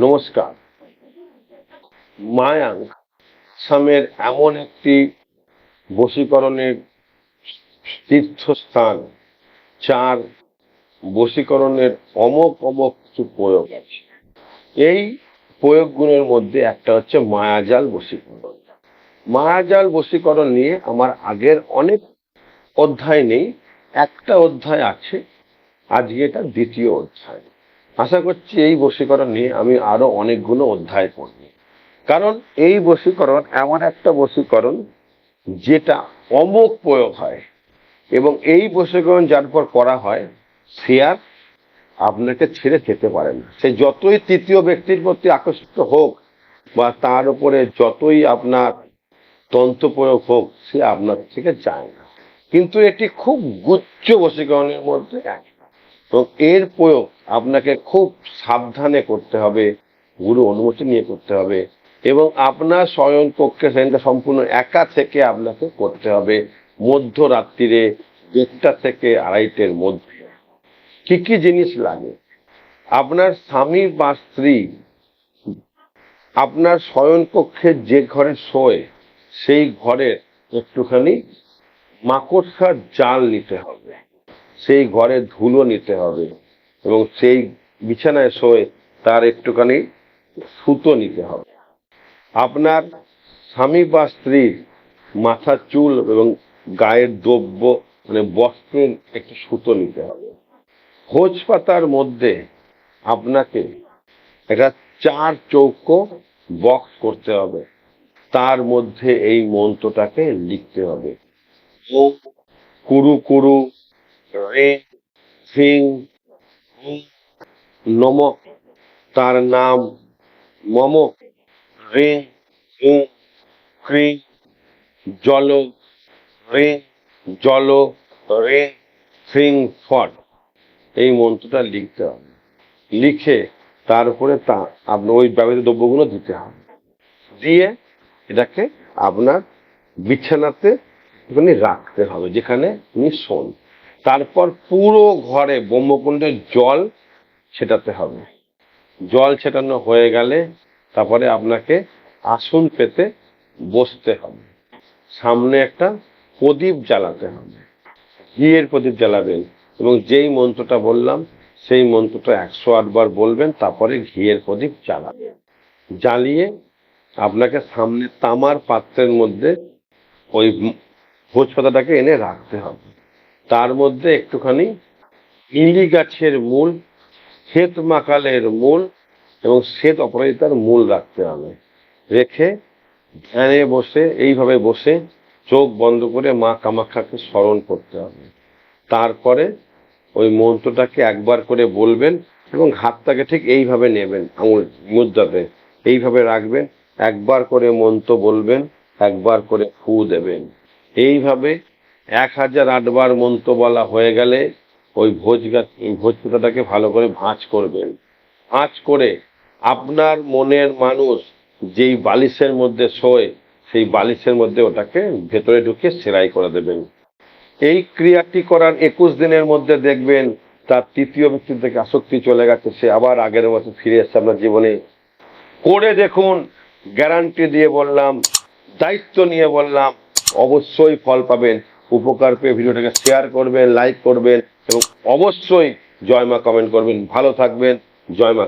নমস্কার। মায়াঙ্ক আসামের এমন একটি বশীকরণের তীর্থস্থান চার বশীকরণের অমক অমক কিছু প্রয়োগ আছে। এই প্রয়োগগুলোর মধ্যে একটা হচ্ছে মায়াজাল বশীকরণ। মায়াজাল বশীকরণ নিয়ে আমার আগের অনেক অধ্যায় নেই, একটা অধ্যায় আছে, আজকে এটা দ্বিতীয় অধ্যায়। আশা করছি এই বশীকরণ নিয়ে আমি আরও অনেকগুলো অধ্যায় পড়ব। কারণ এই বশীকরণ এমন একটা বশীকরণ যেটা অমোক প্রয়োগ হয় এবং এই বশীকরণ যার পর করা হয়, সে আর আপনাকে ছেড়ে যেতে পারে না। সে যতই তৃতীয় ব্যক্তির প্রতি আকর্ষিত হোক বা তার উপরে যতই আপনার তন্ত্র প্রয়োগ হোক, সে আপনার থেকে যায় না। কিন্তু এটি খুব গুচ্ছ বশীকরণের মধ্যে একটা এবং এর প্রয়োগ আপনাকে খুব সাবধানে করতে হবে গুরু অনুমতি নিয়ে করতে হবে এবং আপনার স্বয়ং পক্ষে সেটা সম্পূর্ণ একা থেকে আপনাকে করতে হবে, মধ্যরাত্রিরে দেড়টা থেকে আড়াইটের মধ্যে। কি কি জিনিস লাগে? আপনার স্বামী বা স্ত্রী, আপনার শয়ন কক্ষে যে ঘরে শোয়, সেই ঘরের একটুখানি মাকড়সার জাল নিতে হবে। সেই ঘরে ধুলো নিতে হবে এবং সেই বিছানায় শোয়ে তার একটুখানি সুতো নিতে হবে। আপনার স্বামী বা স্ত্রীর মাথার চুল এবং গায়ের দ্রব্য মানে বস্ত্রের একটি সুতো নিতে হবে। ভোজ পাতার মধ্যে আপনাকে একটা চার চৌকো বক্স করতে হবে। তার মধ্যে এই মন্ত্রটাকে লিখতে হবে। কুরু কুরু রে সিং নম। তার নাম মম। রে ক্রি, জল। রে জল। রে সিং ফট। এই মন্ত্রটা লিখতে হবে। লিখে তারপরে তা আপনার ওই ব্যবহৃত দ্রব্যগুলো দিতে হবে। দিয়ে এটাকে আপনার বিছানাতে রাখতে হবে, যেখানে আপনি শোন। তারপর পুরো ঘরে ব্রহ্মকুণ্ডের জল ছেটাতে হবে। জল ছেটানো হয়ে গেলে তারপরে আপনাকে আসন পেতে বসতে হবে। সামনে একটা প্রদীপ জ্বালাতে হবে। ঘিয়ের প্রদীপ জ্বালাবেন? এবং যেই মন্ত্রটা বললাম, সেই মন্ত্রটা একশো আটবার বলবেন, তারপরে ঘিয়ের প্রদীপ জ্বালাবেন। জ্বালিয়ে আপনাকে সামনে তামার পাত্রের মধ্যে ওই ভোজ পাতাটাকে এনে রাখতে হবে। তার মধ্যে একটুখানি ইলি গাছের মূল, শ্বেত মাকালের মূল এবং শ্বেত অপরাজিতার মূল রাখতে হবে। রেখে ধ্যানে বসে, এইভাবে বসে চোখ বন্ধ করে মা কামাখ্যাকে স্মরণ করতে হবে। তারপরে ওই মন্ত্রটাকে একবার করে বলবেন এবং হাতটাকে ঠিক এইভাবে নেবেন, আঙুল মুদ্রাতে এইভাবে রাখবেন, একবার করে মন্ত্র বলবেন, একবার করে ফু দেবেন। এইভাবে এক হাজার আটবার মন্ত্র বলা হয়ে গেলে ওই ভোজ গাছ ভোজ পাতাটাকে ভালো করে ভাঁজ করবেন। ভাঁজ করে আপনার মনের মানুষ যেই বালিশের মধ্যে শোয়, সেই বালিশের মধ্যে ওটাকে ভেতরে ঢুকে সেলাই করে দেবেন। এই ক্রিয়াটি করার একুশ দিনের মধ্যে দেখবেন তার তৃতীয় ব্যক্তির থেকে আসক্তি চলে গেছে, সে আবার আগের মতো ফিরে এসছে আপনার জীবনে। করে দেখুন, গ্যারান্টি দিয়ে বললাম, দায়িত্ব নিয়ে বললাম, অবশ্যই ফল পাবেন। উপকার পেয়ে ভিডিওটাকে শেয়ার করবেন লাইক করবেন এবং অবশ্যই জয় মা কমেন্ট করবেন। ভালো থাকবেন। জয় মা